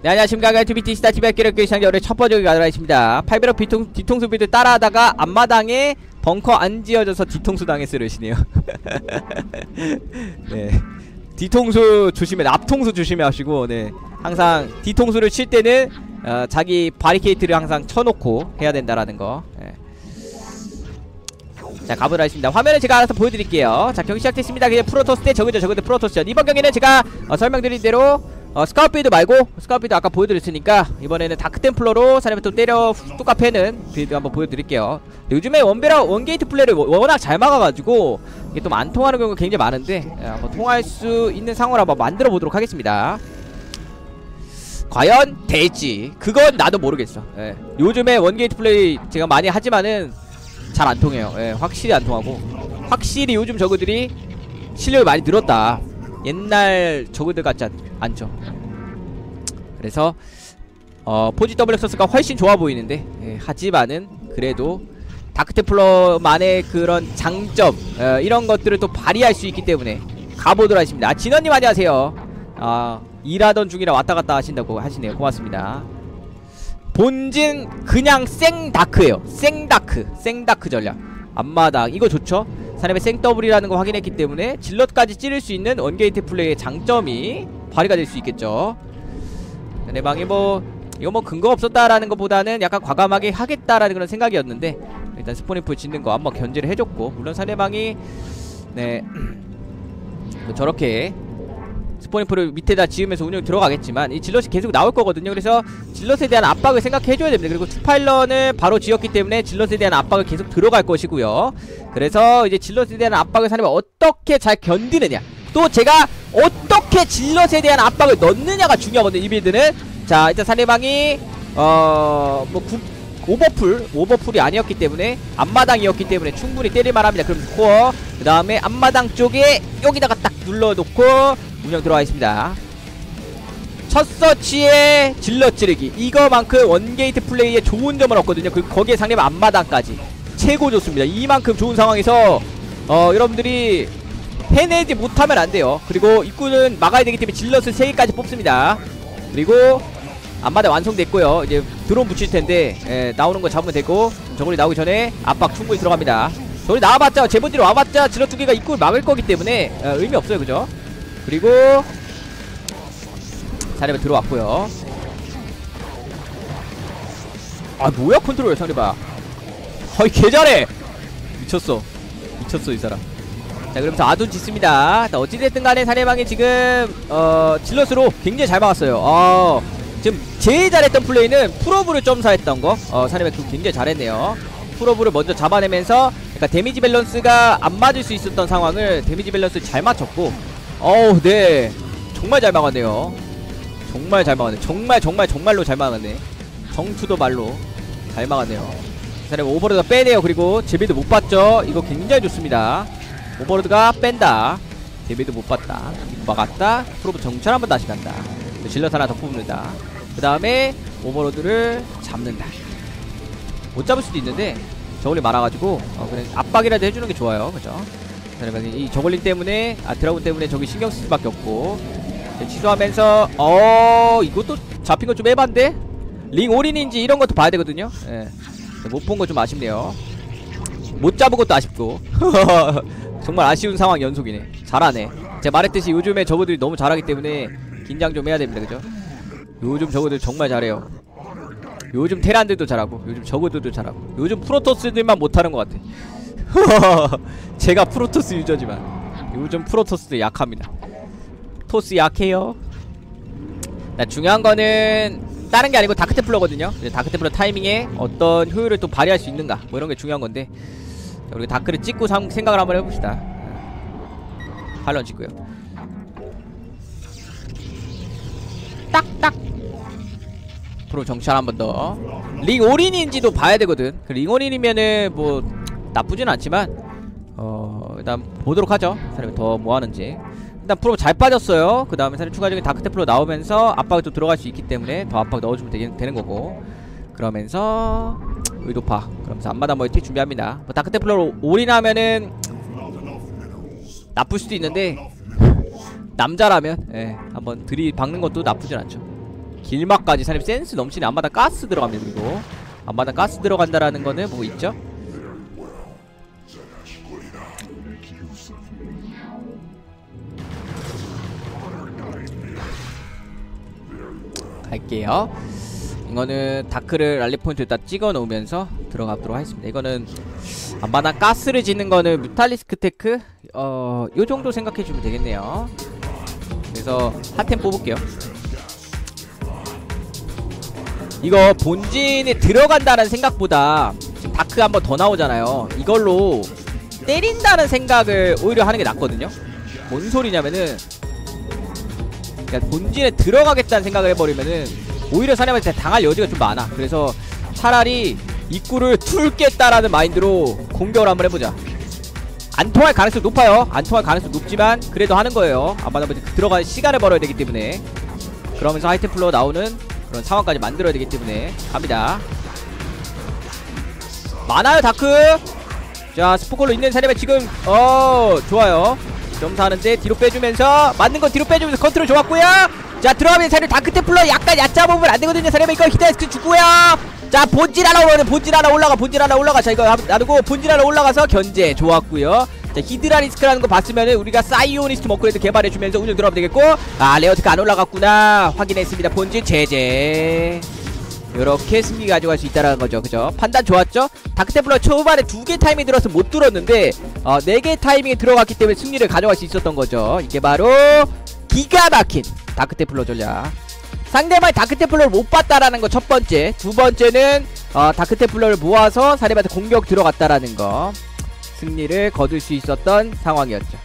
네 안녕하십니까. 갈투비티 시다 티백기력교 시청자 첫 번째 가도록 하겠습니다. 8배로 뒤통, 뒤통수 비드 따라하다가 앞마당에 벙커 안 지어져서 뒤통수 당했으려시네요. 네. 뒤통수 조심해 앞통수 조심해 하시고 네. 항상 뒤통수를 칠 때는 어, 자기 바리케이트를 항상 쳐놓고 해야 된다라는 거. 네. 자 가보도록 하겠습니다. 화면을 제가 알아서 보여드릴게요. 자 경기 시작됐습니다. 그냥 프로토스 대 저그죠 저그대 프로토스전 이번 경기는 제가 어, 설명드린 대로 어, 스카우트빌드 말고 스카우트빌드 아까 보여드렸으니까 이번에는 다크템플러로 사람을 또 때려 뚜까 패는 빌드 한번 보여드릴게요. 요즘에 원베라 원게이트 플레이를 워- 워낙 잘 막아가지고 이게 좀 안 통하는 경우가 굉장히 많은데 예, 한번 통할 수 있는 상황을 한번 만들어 보도록 하겠습니다. 과연 될지 그건 나도 모르겠어. 예. 요즘에 원게이트 플레이 제가 많이 하지만은 잘 안 통해요. 예, 확실히 안 통하고. 확실히 요즘 저그들이 실력이 많이 늘었다 옛날 저그들 같지 않, 않죠. 그래서 어, 포지 더블 엑서스가 훨씬 좋아 보이는데 예, 하지만은 그래도 다크테플러만의 그런 장점 어, 이런 것들을 또 발휘할 수 있기 때문에 가보도록 하겠습니다. 아, 진원님 안녕하세요. 아 일하던 중이라 왔다갔다 하신다고 하시네요. 고맙습니다. 본진 그냥 생다크예요. 생다크 생다크 전략. 앞마당. 이거 좋죠 사람의 생더블이라는 거 확인했기 때문에 질럿까지 찌를 수 있는 원게이트 플레이의 장점이 발휘가 될 수 있겠죠. 상대방이 뭐 이거 뭐 근거 없었다라는 것보다는 약간 과감하게 하겠다라는 그런 생각이었는데 일단 스포니프 짓는 거 한번 견제를 해줬고 물론 상대방이 네 뭐 저렇게 스포니프를 밑에다 지으면서 운영 들어가겠지만 이 질럿이 계속 나올 거거든요. 그래서 질럿에 대한 압박을 생각해줘야 됩니다. 그리고 투파일런을 바로 지었기 때문에 질럿에 대한 압박을 계속 들어갈 것이고요. 그래서 이제 질럿에 대한 압박을 사람이 어떻게 잘 견디느냐. 또 제가 어떻게 질럿에 대한 압박을 넣느냐가 중요하거든요 이 빌드는. 자 일단 상대방이 어뭐 오버풀 오버풀이 아니었기 때문에 앞마당이었기 때문에 충분히 때릴만 합니다. 그럼 코어. 그 다음에 앞마당 쪽에 여기다가 딱 눌러놓고 운영 들어가 있습니다. 첫 서치에 질러 찌르기. 이거만큼 원게이트 플레이에 좋은 점은 없거든요. 그 거기에 상대방 앞마당까지. 최고 좋습니다. 이만큼 좋은 상황에서 어 여러분들이 해내지 못하면 안 돼요. 그리고 입구는 막아야 되기 때문에 질럿을 3개까지 뽑습니다. 그리고 앞마당 완성됐고요. 이제 드론 붙일 텐데 예, 나오는 거 잡으면 되고 저걸이 나오기 전에 압박 충분히 들어갑니다. 저걸이 나와봤자 제본디로 와봤자 질럿 두 개가 입구를 막을 거기 때문에 어, 의미 없어요. 그죠 그리고 자리에 들어왔고요. 아 뭐야 컨트롤 상대방? 어이 개잘해! 미쳤어. 미쳤어 이 사람. 자 그러면서 아둔 짓습니다. 자, 어찌됐든 간에 상대방이 지금 어 질럿으로 굉장히 잘 막았어요. 어 지금 제일 잘했던 플레이는 프로브를 점사했던 거. 어, 그거 굉장히 잘했네요. 프로브를 먼저 잡아내면서 그러니까 데미지 밸런스가 안 맞을 수 있었던 상황을 데미지 밸런스 잘 맞췄고 어우 네. 정말 잘 막았네요. 정말 잘 막았네. 정말 정말 정말로 잘 막았네. 정투도 말로 잘 막았네요. 사람 오버로드가 빼네요. 그리고 제비도 못 봤죠? 이거 굉장히 좋습니다. 오버로드가 뺀다. 제비도 못 봤다. 막았다. 프로브 정찰 한번 다시 간다. 질럿 하나 더 뽑는다. 그 다음에 오버로드를 잡는다. 못 잡을 수도 있는데 저글링 많아가지고 어, 그냥 압박이라도 해주는 게 좋아요. 그죠 이 저글링 때문에 아 드라군 때문에 저기 신경 쓸 수밖에 없고. 취소하면서 어 이것도 잡힌 거 좀 해반데? 링 올인인지 이런 것도 봐야 되거든요. 예. 못본 거 좀 아쉽네요. 못 잡은 것도 아쉽고. 정말 아쉬운 상황 연속이네. 잘하네. 제가 말했듯이 요즘에 저거들이 너무 잘하기 때문에 긴장 좀 해야 됩니다. 그죠? 요즘 저거들 정말 잘해요. 요즘 테란들도 잘하고 요즘 저거들도 잘하고 요즘 프로토스들만 못하는 것 같아 제가 프로토스 유저지만 요즘 프로토스도 약합니다. 토스 약해요. 나 중요한 거는 다른 게 아니고 다크테플러거든요. 다크테플러 타이밍에 어떤 효율을 또 발휘할 수 있는가 뭐 이런 게 중요한 건데 자, 우리 다크를 찍고 삼- 생각을 한번 해봅시다. 팔런 찍고요. 딱딱. 프로 정찰 한 번 더. 링 올인인지도 봐야 되거든. 그링 올인이면은 뭐 나쁘진 않지만 어 일단 보도록 하죠. 사람이 더 뭐 하는지. 일단 프로 잘 빠졌어요. 그 다음에 사람 추가적인 다크테플로 나오면서 압박이 또 들어갈 수 있기 때문에 더 압박 넣어주면 되긴, 되는 거고. 그러면서 의도파. 그러면서 앞마다 멀티 준비합니다. 뭐 다크테플로 올인하면은 나쁠 수도 있는데 남자라면 예, 한번 들이박는 것도 나쁘진 않죠. 길막까지 사람 센스 넘치네 앞마다 가스 들어갑니다 그리고 앞마다 가스 들어간다라는 거는 뭐 있죠? 갈게요. 이거는 다크를 랄리 포인트 딱 찍어 놓으면서 들어가도록 하겠습니다. 이거는 앞마다 가스를 짓는 거는 뮤탈리스크 테크? 어, 요 정도 생각해 주면 되겠네요. 그래서 핫템 뽑을게요. 이거 본진에 들어간다는 생각보다 다크 한 번 더 나오잖아요. 이걸로 때린다는 생각을 오히려 하는 게 낫거든요. 뭔 소리냐면은 그러니까 본진에 들어가겠다는 생각을 해버리면은 오히려 사람한테 당할 여지가 좀 많아. 그래서 차라리 입구를 툴겠다라는 마인드로 공격을 한번 해보자. 안 통할 가능성이 높아요. 안 통할 가능성이 높지만 그래도 하는 거예요. 아마 들어갈 시간을 벌어야 되기 때문에. 그러면서 하이템플러 나오는 그런 상황까지 만들어야 되기 때문에 갑니다. 많아요 다크! 자 스포콜로 있는 사람이 지금 어 좋아요 점사하는데 뒤로 빼주면서 맞는 건 뒤로 빼주면서 컨트롤 좋았고요. 자 들어가면 사람 다크테플러 약간 보면 안 되거든요. 사람이 이거 히드라이스크 주고요. 자 본질 하나 오면 본질 하나 올라가 본질 하나 올라가. 자 이거 놔두고 본질 하나 올라가서 견제 좋았고요. 자 히드라 리스크라는 거 봤으면은 우리가 사이오니스트 머크레드 개발해주면서 운영 들어가면 되겠고. 아 레어트가 안 올라갔구나. 확인했습니다. 본질 제재 요렇게 승리 가져갈 수 있다라는 거죠. 그죠? 판단 좋았죠? 다크테플러 초반에 두 개 타이밍 들어서 못 들었는데 어, 네 개 타이밍에 들어갔기 때문에 승리를 가져갈 수 있었던 거죠. 이게 바로 기가 막힌 다크테플러 전략. 상대방이 다크테플러를 못 봤다라는 거 첫 번째. 두 번째는 어, 다크테플러를 모아서 사리바한테 공격 들어갔다라는 거. 승리를 거둘 수 있었던 상황이었죠